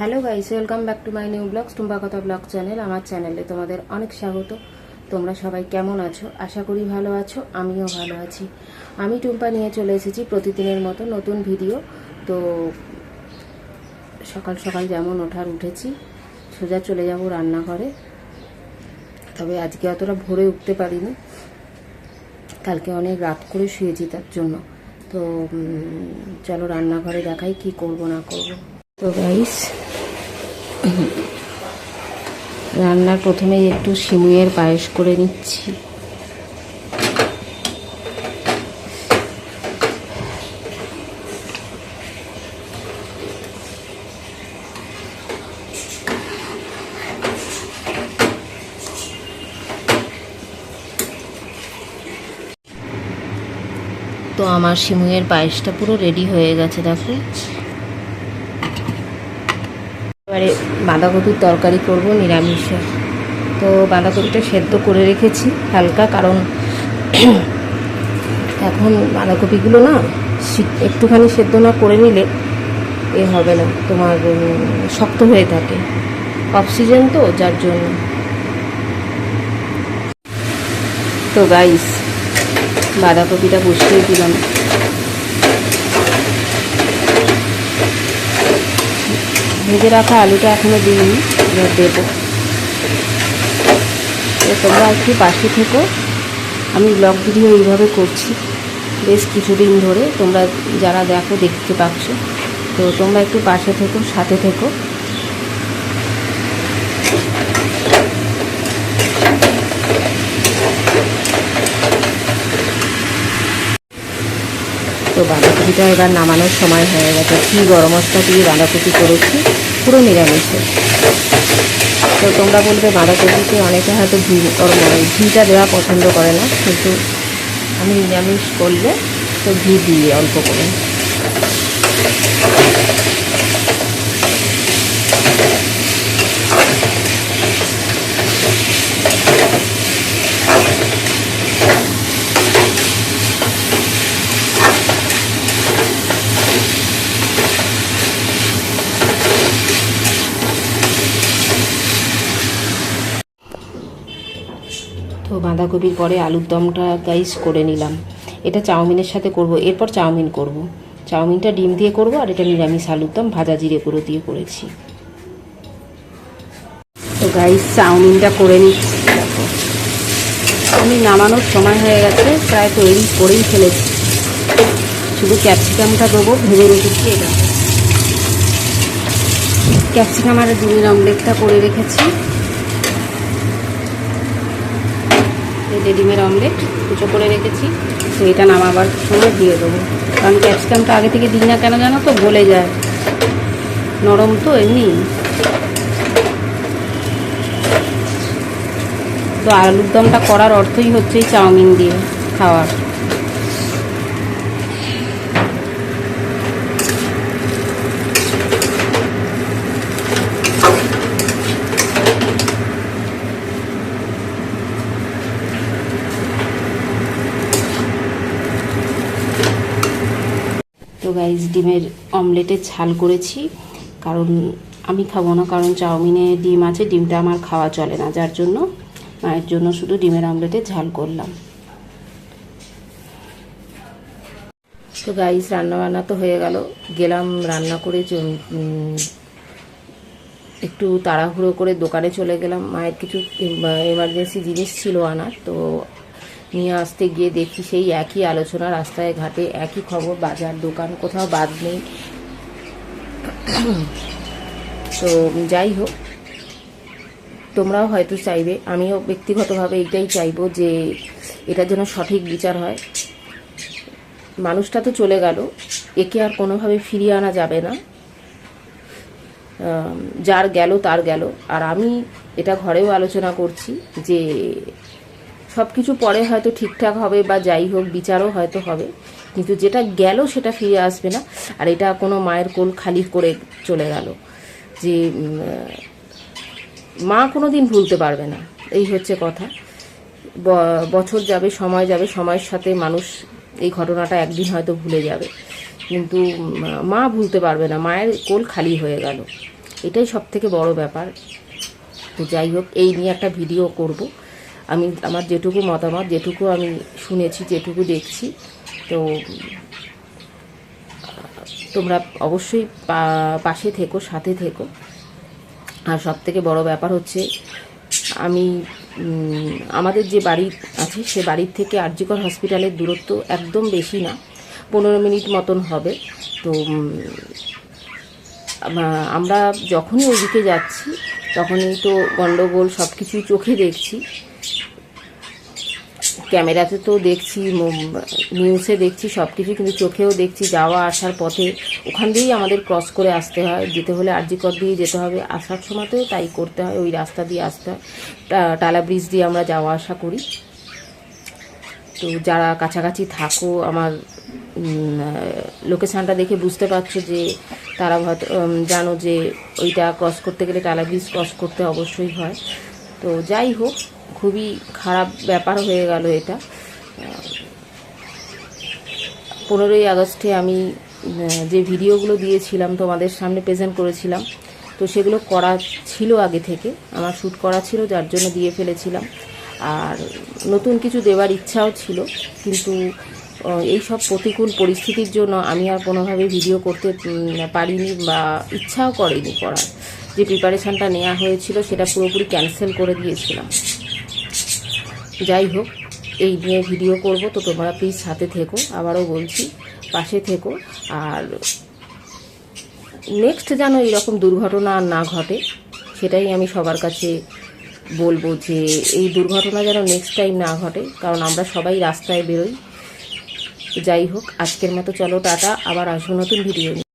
Hello guys welcome back to my new blogs টুম্বা কথা blog channel আমার চ্যানেলে তোমাদের অনেক স্বাগত। তোমরা সবাই কেমন আছো? আশা করি ভালো আছো, আমিও ভালো আছি। আমি টুম্পা নিয়ে চলে এসেছি প্রতিদিনের মতো নতুন ভিডিও তো সকাল সকাল যেমন ওঠার উঠেছি, সোজা চলে যাব রান্নাঘরে। তবে আজকে অতটা ভোরে উঠতে পারিনি। কালকে অনেক রাত করে শুয়েছি তার জন্য। তো চলো রান্নাঘরে দেখাই কি করব না করব। তো গাইস রান্নার প্রথমেই একটু সিমুইয়ের পায়েস করে নিচ্ছি। তো আমার সিমুইয়ের পায়েসটা পুরো রেডি হয়ে গেছে, দেখো। এবারে বাঁধাকপির তরকারি করব নিরামিষে। তো বাঁধাকপিটা সেদ্ধ করে রেখেছি হালকা, কারণ এখন বাঁধাকপিগুলো না একটুখানি সেদ্ধ না করে নিলে এ হবে না, তোমার শক্ত হয়ে থাকে। অক্সিজেন তো, যার জন্য। তো গাইস, বাঁধাকপিটা বসিয়ে দিলাম। ভেজে রাখা আলুটা এখনও দিইনি, এবার দেবো। তো তোমরা একটু পাশে থেকো। আমি ব্লগ ভিডিও এইভাবে করছি, বেশ কিছুদিন ধরে। তোমরা যারা দেখো, দেখতে পাচ্ছ। তো তোমরা একটু পাশে থেকো, সাথে থেকো। তো বাঁধাকপিটা এবার নামানোর সময় হয়ে গেছে। ঘি গরম মশলা দিয়ে বাঁধাকপি করেছি? পুরো নিরামিষে। তো তোমরা বলবে বাঁধাকপিতে অনেকে হয়তো ঘি মানে ঘিটা দেওয়া পছন্দ করে না, কিন্তু আমি নিরামিষ করলে তো ঘি দিয়ে অল্প করে। বাঁধাকপির পরে আলুর দমটা গাইস করে নিলাম। এটা চাউমিনের সাথে করব। এরপর চাউমিন করব। চাউমিনটা ডিম দিয়ে করব আর এটা নিরামিষ আলুর দম, ভাজা জিরে গুঁড়ো দিয়ে করেছি। তো গাইস চাউমিনটা করে নিচ্ছি। দেখো, আমি নামানোর সময় হয়ে গেছে, প্রায় তৈরি করেই ফেলেছি। শুধু ক্যাপসিকামটা দেবো, ভেজে রেখেছি এটা। ক্যাপসিকাম আর ডিমের অমলেটটা করে রেখেছি। যে ডিমের অমলেট কুচো করে রেখেছি তো এটা নামাবার সময় দিয়ে দেবো। কারণ ক্যাপসিকামটা আগে থেকে দিই না কেন জানো তো? গলে যায়। নরম তো এমনি। তো আলুর দমটা করার অর্থই হচ্ছে এই চাউমিন দিয়ে খাওয়ার। গাইজ ডিমের অমলেটের ঝাল করেছি। কারণ আমি খাব না, কারণ চাউমিনে ডিম আছে, ডিমটা আমার খাওয়া চলে না। যার জন্য মায়ের জন্য শুধু ডিমের অমলেটের ঝাল করলাম। তো গাইজ রান্না বান্না তো হয়ে গেল। গেলাম রান্না করে একটু তাড়াহুড়ো করে দোকানে চলে গেলাম। মায়ের কিছু এমার্জেন্সি জিনিস ছিল আনার, তো নিয়ে আসতে গিয়ে দেখি সেই একই আলোচনা রাস্তায় ঘাটে, একই খবর বাজার, দোকান, কোথাও বাদ নেই। তো যাই হোক, তোমরাও হয়তো চাইবে, আমিও ব্যক্তিগতভাবে এইটাই চাইব যে এটা যেন সঠিক বিচার হয়। মানুষটা তো চলে গেল, একে আর কোনোভাবে ফিরিয়ে আনা যাবে না। যার গেল, তার গেল। আর আমি এটা ঘরেও আলোচনা করছি যে সব কিছু পরে হয়তো ঠিকঠাক হবে বা যাই হোক, বিচারও হয়তো হবে। কিন্তু যেটা গেল সেটা ফিরে আসবে না। আর এটা কোনো মায়ের কোল খালি করে চলে গেল যে মা কোনো দিন ভুলতে পারবে না। এই হচ্ছে কথা। বছর যাবে, সময় যাবে, সময়ের সাথে মানুষ এই ঘটনাটা একদিন হয়তো ভুলে যাবে। কিন্তু মা ভুলতে পারবে না। মায়ের কোল খালি হয়ে গেল। এটাই সব থেকে বড় ব্যাপার। তো যাই হোক, এই নিয়ে একটা ভিডিও করব। আমি আমার যেটুকু মতামত, যেটুকু আমি শুনেছি, যেটুকু দেখছি, তো, তোমরা অবশ্যই পাশে থেকো, সাথে থেকো। আর সব থেকে বড় ব্যাপার হচ্ছে, আমি আমাদের যে বাড়ি আছে, সে বাড়ির থেকে আরজিকর হসপিটালের দূরত্ব একদম বেশি না, পনেরো মিনিট মতন হবে। তো আমরা যখনই ওইদিকে যাচ্ছি, তখনই তো গণ্ডগোল সব কিছুই চোখে দেখছি। ক্যামেরাতে তো দেখছি নিউজে দেখছি, সব কিছু কিন্তু চোখেও দেখছি, যাওয়া, আসার পথে। ওখান দিয়েই আমাদের ক্রস করে আসতে হয়। যেতে হলে আরজিকর দিয়ে যেতে হবে। আসার সময়তেও তাই করতে হয়, ওই রাস্তা দিয়ে আসতে হয়। টালা ব্রিজ দিয়ে আমরা যাওয়া আসা করি। তো যারা কাছাকাছি থাকো, আমার লোকেশানটা দেখে বুঝতে পারছ যে, তারা হয়তো জানো যে, ওইটা ক্রস করতে গেলে টালা ব্রিজ ক্রস করতে অবশ্যই হয়। তো যাই হোক খুবই খারাপ ব্যাপার হয়ে গেল এটা। পনেরোই আগস্টে আমি যে ভিডিওগুলো দিয়েছিলাম তোমাদের সামনে প্রেজেন্ট করেছিলাম, তো সেগুলো করা ছিল আগে থেকে, আমার শ্যুট করা ছিল, যার জন্য দিয়ে ফেলেছিলাম। আর নতুন কিছু দেওয়ার ইচ্ছাও ছিল, কিন্তু এই সব প্রতিকূল পরিস্থিতির জন্য আমি আর কোনোভাবে ভিডিও করতে পারিনি বা ইচ্ছাও করেনি করার। যে প্রিপারেশানটা নেওয়া হয়েছিল, সেটা পুরোপুরি ক্যান্সেল করে দিয়েছিলাম। যাই হোক, এই নিয়ে ভিডিও করব। তো তোমরা প্লিজ সাথে থেকো, আবারও বলছি, পাশে থেকো। আর নেক্সট যেন এরকম দুর্ঘটনা না ঘটে, সেটাই আমি সবার কাছে বলব যে এই দুর্ঘটনা যেন নেক্সট টাইম না ঘটে, কারণ আমরা সবাই রাস্তায় বেরোই। যাই হোক, আজকের মতো চলো, টাটা। আবার আসব নতুন ভিডিও